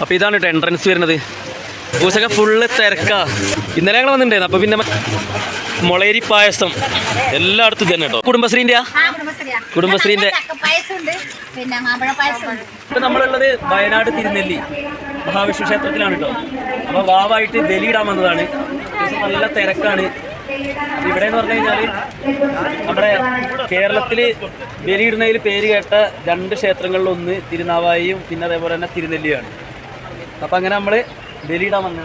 അപ്പോൾ ഇതാണ് കേട്ടോ എൻട്രൻസ് വരുന്നത്. പൂസൊക്കെ ഫുള്ള് തിരക്കാ. ഇന്നലെ ഞങ്ങൾ വന്നിട്ടുണ്ടായിരുന്നു. അപ്പോൾ പിന്നെ മുളേരി പായസം. എല്ലായിടത്തും തന്നെ കേട്ടോ. കുടുംബശ്രീന്റെ കുടുംബശ്രീയാ. കുടുംബശ്രീന്റെ- ഇപ്പൊ നമ്മളുള്ളത് വയനാട് തിരുനെല്ലി മഹാവിഷ്ണു ക്ഷേത്രത്തിലാണ് കേട്ടോ. അപ്പോൾ വാവായിട്ട് ബലിയിടാൻ വന്നതാണ്. നല്ല തിരക്കാണ്. ഇവിടെ എന്ന് പറഞ്ഞു കഴിഞ്ഞാൽ നമ്മുടെ കേരളത്തിൽ ബലിയിടുന്നതിൽ പേര് കേട്ട രണ്ട് ക്ഷേത്രങ്ങളിലൊന്ന് തിരുനാവായിയും പിന്നെ അതേപോലെ തന്നെ തിരുനെല്ലിയാണ്. അപ്പം അങ്ങനെ നമ്മൾ ബലിയിടാൻ വന്ന.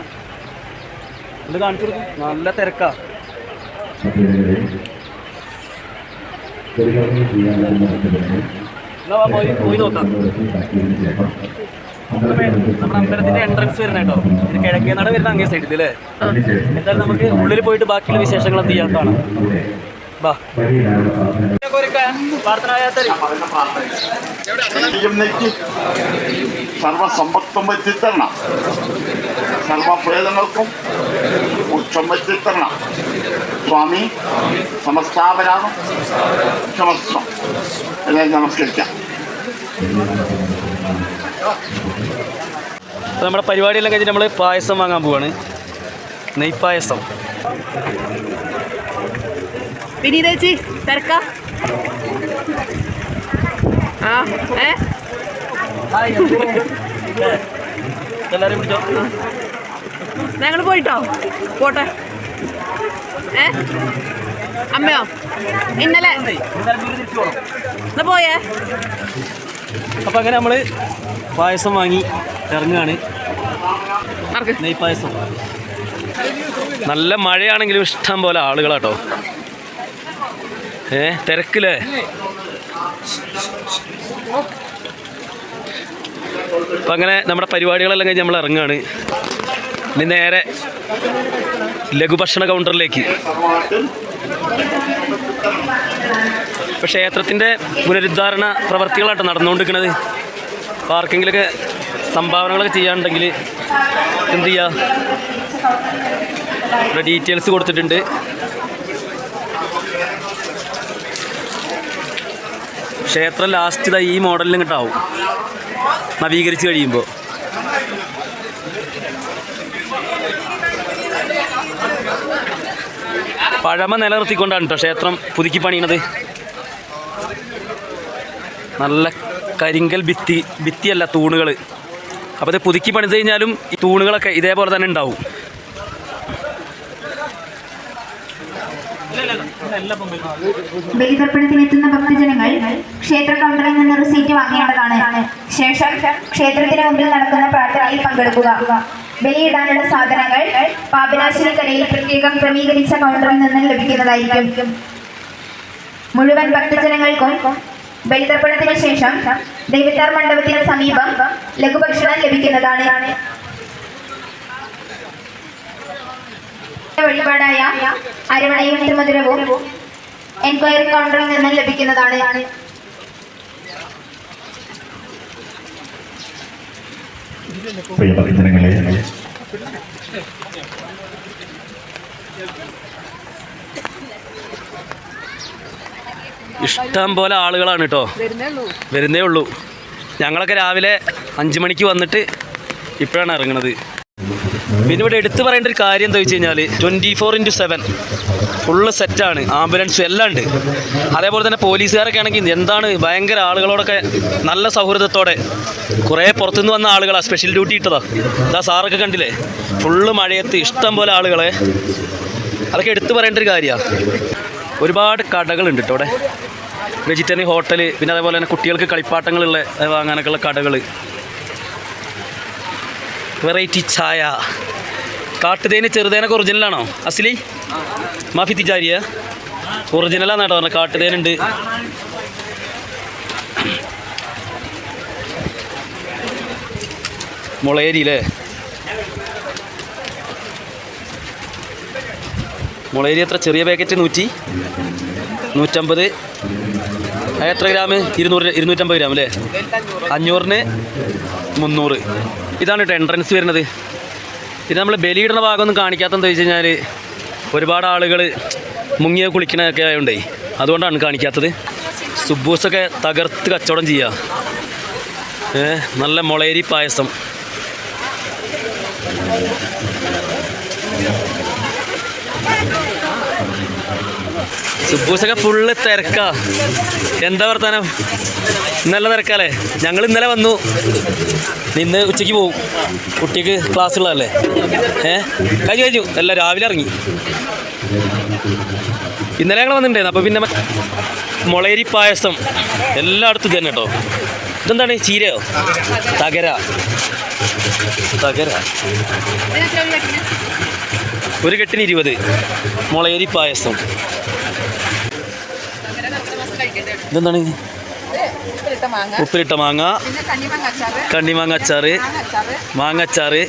ഇത് കാണിച്ചു കൊടുക്കും. നല്ല തിരക്കാ. പോയി പോയി നോക്കാം. നമ്മുടെ അമ്പലത്തിന്റെ എൻട്രൻസ് വരുന്ന കേട്ടോ ഇത് കിഴക്കേ നട വരുന്ന അങ്ങേ സൈഡിൽ അല്ലേ എന്തായാലും നമുക്ക് ഉള്ളിൽ പോയിട്ട് ബാക്കിയുള്ള വിശേഷങ്ങൾ എന്ത് ചെയ്യാൻ കാണാം. സർവസമ്പത്തും വെച്ചിത്തരണം സർവപ്രേതങ്ങൾക്കും ഉച്ചം വെച്ചിത്തരണം സ്വാമി സമസ്താപരാണ് ക്ഷമസ്വം എല്ലാവരും നമസ്കരിക്കാം. നമ്മുടെ പരിപാടിയെല്ലാം കഴിഞ്ഞിട്ട് നമ്മൾ പായസം വാങ്ങാൻ പോവാണ്. നെയ്പായസം. വിനീതേച്ചി തിരക്ക. ആ ഏ? ഞങ്ങൾ പോയിട്ടോ? പോട്ടെ. ഏ? അമ്മയോ? ഇന്നലെ എന്നാ പോയേ? അപ്പം അങ്ങനെ നമ്മൾ പായസം വാങ്ങി ഇറങ്ങുകയാണ്. നെയ്പായസം. നെയ് പായസം നല്ല മഴയാണെങ്കിലും ഇഷ്ടം പോലെ ആളുകളാട്ടോ. ഏ തിരക്കില്ലേ അപ്പം അങ്ങനെ നമ്മുടെ പരിപാടികളെല്ലാം കഴിഞ്ഞ് നമ്മൾ ഇറങ്ങുകയാണ് ഇനി നേരെ ലഘുഭക്ഷണ കൗണ്ടറിലേക്ക് ഇപ്പം ക്ഷേത്രത്തിന്റെ പുനരുദ്ധാരണ പ്രവർത്തികളായിട്ട് നടന്നുകൊണ്ടിരിക്കുന്നത് അപ്പോൾ ആർക്കെങ്കിലുമൊക്കെ സംഭാവനകളൊക്കെ ചെയ്യാനുണ്ടെങ്കിൽ എന്ത് ചെയ്യുക ഡീറ്റെയിൽസ് കൊടുത്തിട്ടുണ്ട്. ക്ഷേത്രം ലാസ്റ്റ് ഇതാ ഈ മോഡലിലും കിട്ടാവും നവീകരിച്ച് കഴിയുമ്പോൾ. പഴമ നിലനിർത്തിക്കൊണ്ടാണ് കേട്ടോ ക്ഷേത്രം പുതുക്കി പണിയണത്. നല്ല കരിങ്കൽ ഭിത്തി ഭിത്തിയല്ല തൂണുകൾ അപ്പോൾ ഇത് പുതുക്കി പണിത് കഴിഞ്ഞാലും ഈ തൂണുകളൊക്കെ ഇതേപോലെ തന്നെ ഉണ്ടാവും. ബലിതർപ്പണത്തിനെത്തുന്ന ഭക്തജനങ്ങൾ ക്ഷേത്ര കൗണ്ടറിൽ നിന്ന് റിസീറ്റ് വാങ്ങേണ്ടതാണ് ശേഷം ക്ഷേത്രത്തിന് മുമ്പിൽ നടക്കുന്ന പ്രാർത്ഥനയിൽ പങ്കെടുക്കുക. ബലിയിടാനുള്ള സാധനങ്ങൾ പാപനാശിനിക്കരയിൽ പ്രത്യേകം ക്രമീകരിച്ച കൗണ്ടറിൽ നിന്ന് ലഭിക്കുന്നതായിരിക്കും. മുഴുവൻ ഭക്തജനങ്ങൾക്കും ബലിതർപ്പണത്തിന് ശേഷം ദൈവത്താർ മണ്ഡപത്തിന് സമീപം ലഘുഭക്ഷണം ലഭിക്കുന്നതാണ്. വഴിപാടായ അരവണയും തിരുമധുരവും എൻക്വയറി കൗണ്ടറിൽ നിന്ന് ലഭിക്കുന്നതാണ്. ഇഷ്ടം പോലെ ആളുകളാണ് കേട്ടോ വരുന്നേ ഉള്ളൂ. ഞങ്ങളൊക്കെ രാവിലെ അഞ്ച് മണിക്ക് വന്നിട്ട് ഇപ്പോഴാണ് ഇറങ്ങുന്നത് പിന്നെ ഇവിടെ എടുത്തു പറയേണ്ട ഒരു കാര്യം എന്താ വെച്ച് കഴിഞ്ഞാൽ twenty four into seven full സെറ്റാണ് ആംബുലൻസ് എല്ലാം ഉണ്ട്. അതേപോലെ തന്നെ പോലീസുകാരൊക്കെ ആണെങ്കിൽ എന്താണ് ഭയങ്കര ആളുകളോടൊക്കെ നല്ല സൗഹൃദത്തോടെ കുറേ പുറത്തുനിന്ന് വന്ന ആളുകളാണ് സ്പെഷ്യൽ ഡ്യൂട്ടി ഇട്ടതാ. ഇതാ സാറൊക്കെ കണ്ടില്ലേ? ഫുള്ള് മഴയത്ത് ഇഷ്ടം പോലെ ആളുകളെ. അതൊക്കെ എടുത്തു പറയേണ്ട ഒരു കാര്യമാണ് ഒരുപാട് കടകളുണ്ട് കേട്ടോ അവിടെ വെജിറ്റേറിയൻ ഹോട്ടൽ പിന്നെ അതേപോലെ തന്നെ കുട്ടികൾക്ക് കളിപ്പാട്ടങ്ങളുള്ള അങ്ങനെയൊക്കെയുള്ള കടകൾ വെറൈറ്റി ചായ. കാട്ടുതേന് ചെറുതേനൊക്കെ ഒറിജിനലാണോ അസ്ലി? മാഫി തിജാരിയ ഒറിജിനലാന്ന് കേട്ടോ പറഞ്ഞത്. കാട്ടുതേനുണ്ട്. മുളയേരി അല്ലേ മുളയേരി എത്ര? ചെറിയ പാക്കറ്റ് നൂറ്റി? നൂറ്റമ്പത്. എത്ര ഗ്രാം? ഇരുന്നൂറ് ഇരുന്നൂറ്റമ്പത് ഗ്രാം അല്ലേ അഞ്ഞൂറിന് മുന്നൂറ്. ഇതാണ് കേട്ടോ എൻട്രൻസ് വരുന്നത്. ഇത് നമ്മൾ ബലിയിടുന്ന ഭാഗമൊന്നും കാണിക്കാത്തെന്ന് വെച്ച് കഴിഞ്ഞാൽ ഒരുപാട് ആളുകൾ മുങ്ങിയ കുളിക്കണൊക്കെ ആയതുകൊണ്ടേ അതുകൊണ്ടാണ് കാണിക്കാത്തത്. സുബൂസൊക്കെ തകർത്ത് കച്ചവടം ചെയ്യുക നല്ല മുളയരി പായസം. സുബൂസൊക്കെ ഫുള്ള് തിരക്കാ. എന്താ വർത്താനം? ഇന്നല്ല തിരക്കാലേ ഞങ്ങൾ ഇന്നലെ വന്നു. ഇന്ന് ഉച്ചയ്ക്ക് പോകും കുട്ടിക്ക് ക്ലാസ് ഉള്ളതല്ലേ? ഏ? കഴിഞ്ഞു കഴിഞ്ഞു. എല്ലാം രാവിലെ ഇറങ്ങി. ഇന്നലെ ഞങ്ങൾ വന്നിട്ടുണ്ടായിരുന്നു. അപ്പോൾ പിന്നെ മുളേരി പായസം എല്ലായിടത്തും ഇത് തന്നെ കേട്ടോ ഇതെന്താണ്? ചീരയോ? തകര. തകര. ഒരു കെട്ടിന് ഇരുപത്. മുളയരി പായസം. ഇതെന്താണ്? ഉപ്പിലിട്ട മാങ്ങ. കണ്ണിമാങ്ങ അച്ചാറ് കണ്ണിമാങ്ങ അച്ചാറ് മാങ്ങ അച്ചാറ് മാങ്ങ അച്ചാറ്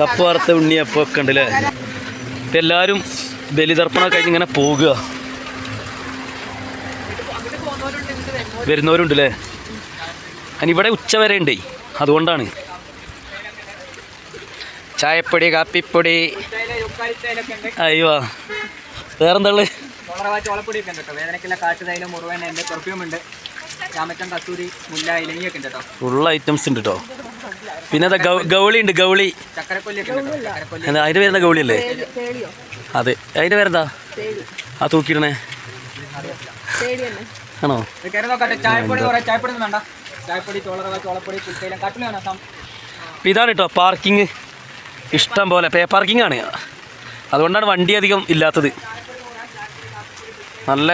കപ്പ് വറുത്ത ഉണ്ണിയപ്പം ഒക്കെ ഉണ്ട് അല്ലേ ഇപ്പം എല്ലാവരും ബലിതർപ്പണം കഴിഞ്ഞ് ഇങ്ങനെ പോകുക വരുന്നവരുണ്ട് അല്ലേ ഇവിടെ ഉച്ച വരെ ഉണ്ട്. അതുകൊണ്ടാണ്. ചായപ്പൊടി കാപ്പിപ്പൊടി. അയ്യോ. വേറെന്താ ഉള്ളത് ചോളപ്പൊടിയൊക്കെ ഉണ്ട് കേട്ടോ. വേദനയ്ക്കുള്ള കാട്ടുതൈലം മുറുവൻ ഉണ്ട് പെർഫ്യൂം ഉണ്ട്. കസ്തൂരി മുല്ല ഇലങ്ങിയൊക്കെ ഉണ്ട് കേട്ടോ. ഫുൾ ഐറ്റംസ് ഉണ്ട് കേട്ടോ പിന്നെ അതാ ഗൗളി ഉണ്ട് ഗൗളി. ചക്കരക്കൊല്ലിയൊക്കെ ഉണ്ട് കേട്ടോ ചക്കരക്കൊല്ലി. എന്താ അതിന് പേരെന്താ ഗൗളി അല്ലേ അതെ. അതിന്റെ പേരെന്താ? ആ തൂക്കിയിടണേ. ആണോ? ഇത് കയറി നോക്കട്ടെ ചായപ്പൊടി കുറേ ചായപ്പൊടി ഒന്നും വേണ്ട. ചായപ്പൊടി ചോളറവ ചോളപ്പൊടി പുൽത്തൈലം കാട്ടിൽ വേണം സം. അപ്പം ഇതാണ് കേട്ടോ പാർക്കിങ് ഇഷ്ടം പോലെ പേ പാർക്കിംഗ് ആണ്. അതുകൊണ്ടാണ് വണ്ടി അധികം ഇല്ലാത്തത്. നല്ല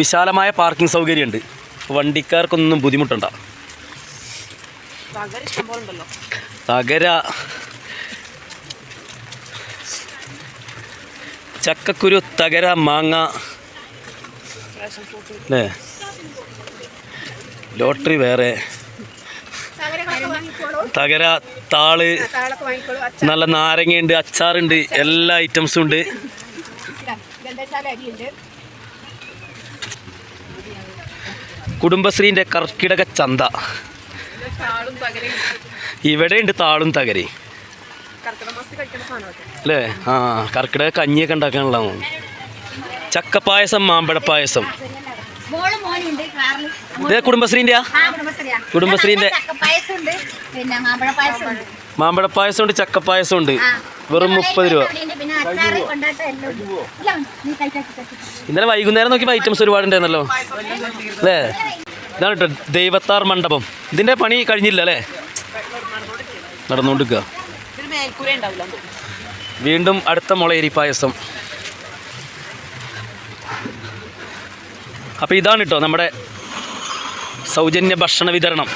വിശാലമായ പാർക്കിംഗ് സൗകര്യമുണ്ട്. വണ്ടിക്കാർക്കൊന്നും ബുദ്ധിമുട്ടുണ്ട. തകര ചക്കക്കുരു തകര മാങ്ങ. അല്ലേ ലോട്ടറി വേറെ. തകര താൾ. നല്ല നാരങ്ങയുണ്ട് അച്ചാറുണ്ട് എല്ലാ ഐറ്റംസും ഉണ്ട്. കുടുംബശ്രീന്റെ കർക്കിടക ചന്ത. ഇവിടെ ഉണ്ട് താളും തകരി. അല്ലേ? ആ കർക്കിടക കഞ്ഞിയൊക്കെ ഉണ്ടാക്കാനുള്ള ചക്കപ്പായസം മാമ്പഴ പായസം കുടുംബശ്രീന്റെ കുടുംബശ്രീന്റെ പിന്നെ മാമ്പഴ പായസം മാമ്പഴ പായസം ഉണ്ട്. ചക്കപ്പായസം ഉണ്ട് വെറും മുപ്പത് രൂപ ഇന്നലെ വൈകുന്നേരം നോക്കിയപ്പോൾ ഐറ്റംസ് ഒരുപാടുണ്ടായിരുന്നല്ലോ അല്ലേ? ഇതാണ് കേട്ടോ ദൈവത്താർ മണ്ഡപം. ഇതിന്റെ പണി കഴിഞ്ഞില്ല അല്ലേ? നടന്നുകൊണ്ടിരിക്കുക വീണ്ടും അടുത്ത മുളയരി പായസം അപ്പോൾ ഇതാണ് കേട്ടോ നമ്മുടെ സൗജന്യ ഭക്ഷണ വിതരണം.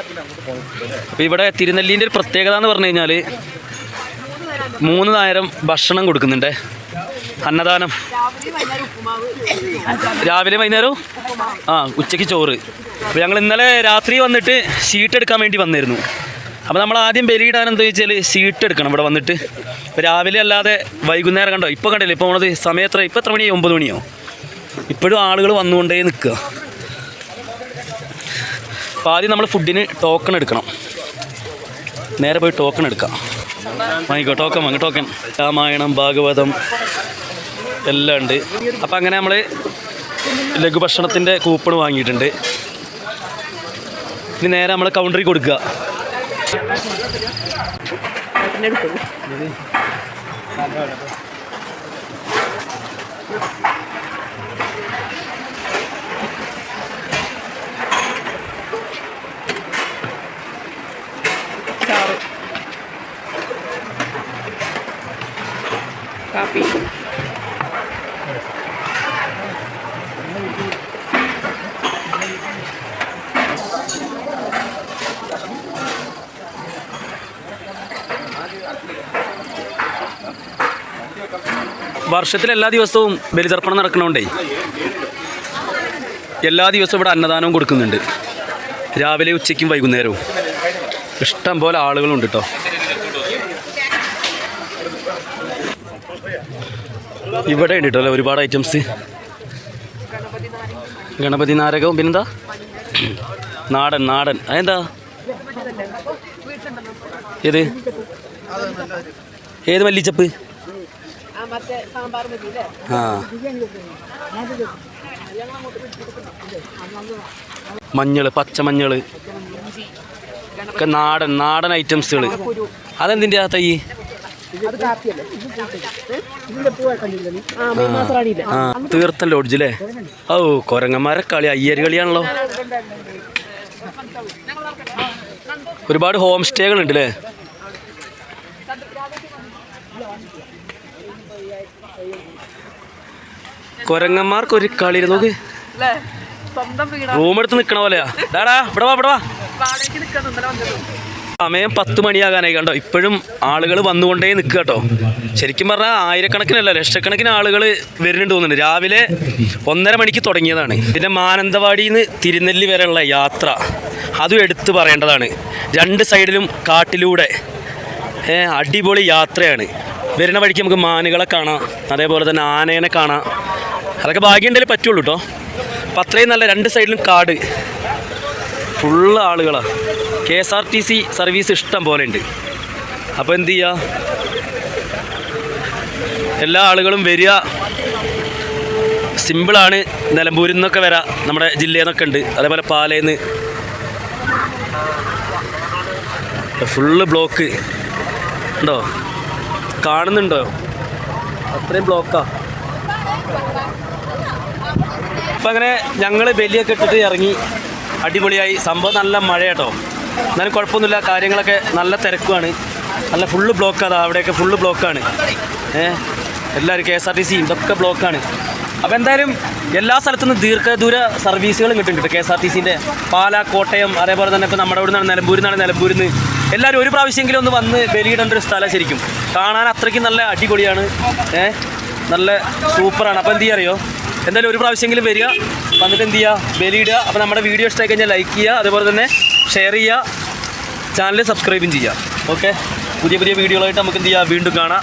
അപ്പോൾ ഇവിടെ തിരുനെല്ലീന്റെ ഒരു പ്രത്യേകത എന്ന് പറഞ്ഞു കഴിഞ്ഞാൽ മൂന്ന് നേരം ഭക്ഷണം കൊടുക്കുന്നുണ്ട്. അന്നദാനം. രാവിലെ വൈകുന്നേരവും? ആ ഉച്ചയ്ക്ക് ചോറ്. അപ്പോൾ ഞങ്ങൾ ഇന്നലെ രാത്രി വന്നിട്ട് ഷീറ്റ് എടുക്കാൻ വേണ്ടി വന്നിരുന്നു. അപ്പോൾ നമ്മൾ ആദ്യം ബലിയിടാൻ എന്താ വെച്ചാൽ സീറ്റ് എടുക്കണം ഇവിടെ വന്നിട്ട്. ഇപ്പോൾ രാവിലെ അല്ലാതെ വൈകുന്നേരം കണ്ടോ? ഇപ്പോൾ കണ്ടില്ലേ ഇപ്പോൾ പോണത് സമയം എത്ര? ഇപ്പോൾ എത്ര മണിയോ ഒമ്പത് മണിയോ? ഇപ്പോഴും ആളുകൾ വന്നുകൊണ്ടേ നിൽക്കുക. അപ്പോൾ ആദ്യം നമ്മൾ ഫുഡിന് ടോക്കൺ എടുക്കണം. നേരെ പോയി ടോക്കൺ എടുക്കാം. വാങ്ങിക്കോ ടോക്കൺ വാങ്ങി ടോക്കൺ രാമായണം ഭാഗവതം എല്ലാം ഉണ്ട്. അപ്പം അങ്ങനെ നമ്മൾ ലഘുഭക്ഷണത്തിന്റെ കൂപ്പൺ വാങ്ങിയിട്ടുണ്ട്. ഇനി നേരെ നമ്മൾ കൗണ്ടറിൽ കൊടുക്കുക. പിന്നെ കാപ്പി. വർഷത്തിൽ എല്ലാ ദിവസവും ബലിതർപ്പണം നടക്കണോണ്ടേ? എല്ലാ ദിവസവും ഇവിടെ അന്നദാനവും കൊടുക്കുന്നുണ്ട്. രാവിലെ ഉച്ചയ്ക്കും വൈകുന്നേരവും. ഇഷ്ടം പോലെ ആളുകളുണ്ട് കേട്ടോ ഇവിടെ ഉണ്ട് ഒരുപാട് ഐറ്റംസ് ഗണപതി നാരകവും പിന്നെന്താ? നാടൻ നാടൻ. അതെന്താ? ഏത്? ഏത് മല്ലിച്ചപ്പ്? ആ. മഞ്ഞൾ പച്ചമഞ്ഞൾ ഒക്കെ നാടൻ നാടൻ ഐറ്റംസുകൾ അതെന്തിന്റെ ആ തൈ? അത് കാപ്പിയല്ലേ ഇതിന്റെ ആ തീർത്ഥൻ ലോഡ്ജ് അല്ലേ ഓ കൊരങ്ങന്മാരെ കളി അയ്യര് കളിയാണല്ലോ. ഒരുപാട് ഹോം സ്റ്റേകൾ ഉണ്ട് അല്ലേ കൊരങ്ങന്മാർക്ക് ഒരു കളി നോക്ക്. റൂമെടുത്ത് സ്വന്തം വീടാ. റൂം എടുത്ത് നിൽക്കണ പോലെയാ ഡാടാ ഇവിടെ വാ ഇവിടെ വാ. സമയം പത്ത് മണിയാകാനായി കണ്ടോ? ഇപ്പോഴും ആളുകൾ വന്നുകൊണ്ടേ നിൽക്കുക കേട്ടോ. ശരിക്കും പറഞ്ഞാൽ ആയിരക്കണക്കിനല്ല ലക്ഷക്കണക്കിന് ആളുകൾ വരുന്നുണ്ട് തോന്നുന്നുണ്ട്. രാവിലെ ഒന്നര മണിക്ക് തുടങ്ങിയതാണ്. പിന്നെ മാനന്തവാടിയിൽ നിന്ന് തിരുനെല്ലി വരെയുള്ള യാത്ര. അതും എടുത്തു പറയേണ്ടതാണ്. രണ്ട് സൈഡിലും കാട്ടിലൂടെ അടിപൊളി യാത്രയാണ്. വരുന്ന വഴിക്ക് നമുക്ക് മാനുകളെ കാണാം അതേപോലെ തന്നെ ആനേനെ കാണാം. അതൊക്കെ ഭാഗ്യം ഉണ്ടെങ്കിൽ പറ്റുള്ളൂ കേട്ടോ. അപ്പം അത്രയും നല്ല രണ്ട് സൈഡിലും കാട്. ഫുള്ള് ആളുകളാണ് K S R T C service ഇഷ്ടം പോലെ ഉണ്ട്. അപ്പോൾ എന്ത് ചെയ്യുക എല്ലാ ആളുകളും വരിക. സിമ്പിളാണ് നിലമ്പൂരിൽ നിന്നൊക്കെ വരാം. നമ്മുടെ ജില്ലയിൽ നിന്നൊക്കെ ഉണ്ട്. അതേപോലെ പാലയിൽ ഫുള്ള് ബ്ലോക്ക് ഉണ്ടോ? കാണുന്നുണ്ടോ? അത്രയും ബ്ലോക്കാ അപ്പം അങ്ങനെ ഞങ്ങൾ ബലിയൊക്കെ ഇട്ടിട്ട് ഇറങ്ങി. അടിപൊളിയായി. സംഭവം നല്ല മഴ കേട്ടോ എന്നാലും കുഴപ്പമൊന്നുമില്ല. കാര്യങ്ങളൊക്കെ നല്ല തിരക്കുമാണ് നല്ല ഫുള്ള് ബ്ലോക്കാണ് അവിടെയൊക്കെ ഫുള്ള് ബ്ലോക്കാണ് ഏഹ് എല്ലാവരും K S R T C ഇതൊക്കെ ബ്ലോക്കാണ് അപ്പോൾ എന്തായാലും എല്ലാ സ്ഥലത്തു നിന്നും ദീർഘദൂര സർവീസുകളും കിട്ടുന്നുണ്ട് കെ എസ് ആർ ടി സിന്റെ പാല കോട്ടയം അതേപോലെ തന്നെ ഇപ്പോൾ നമ്മുടെ ഇവിടെ നിന്നാണ് നിലമ്പൂരിൽ നിന്നാണ് നിലമ്പൂരിൽ നിന്ന്. എല്ലാവരും ഒരു പ്രാവശ്യമെങ്കിലും ഒന്ന് വന്ന് ബലിയിടേണ്ട ഒരു സ്ഥലം ശരിക്കും. കാണാൻ അത്രയ്ക്കും നല്ല അടിപൊളിയാണ്. ഏഹ് നല്ല സൂപ്പറാണ് അപ്പോൾ എന്ത് ചെയ്യുക അറിയോ? എന്തായാലും ഒരു പ്രാവശ്യമെങ്കിലും വരിക. വന്നിട്ട് എന്ത് ചെയ്യുക ബലിയിടുക അപ്പോൾ നമ്മുടെ വീഡിയോ ഇഷ്ടമായി കഴിഞ്ഞാൽ ലൈക്ക് ചെയ്യുക. അതുപോലെ തന്നെ ഷെയർ ചെയ്യുക. ചാനൽ സബ്സ്ക്രൈബും ചെയ്യുക. ഓക്കെ പുതിയ പുതിയ വീഡിയോകളായിട്ട് നമുക്ക് എന്ത് ചെയ്യാം? വീണ്ടും കാണാം.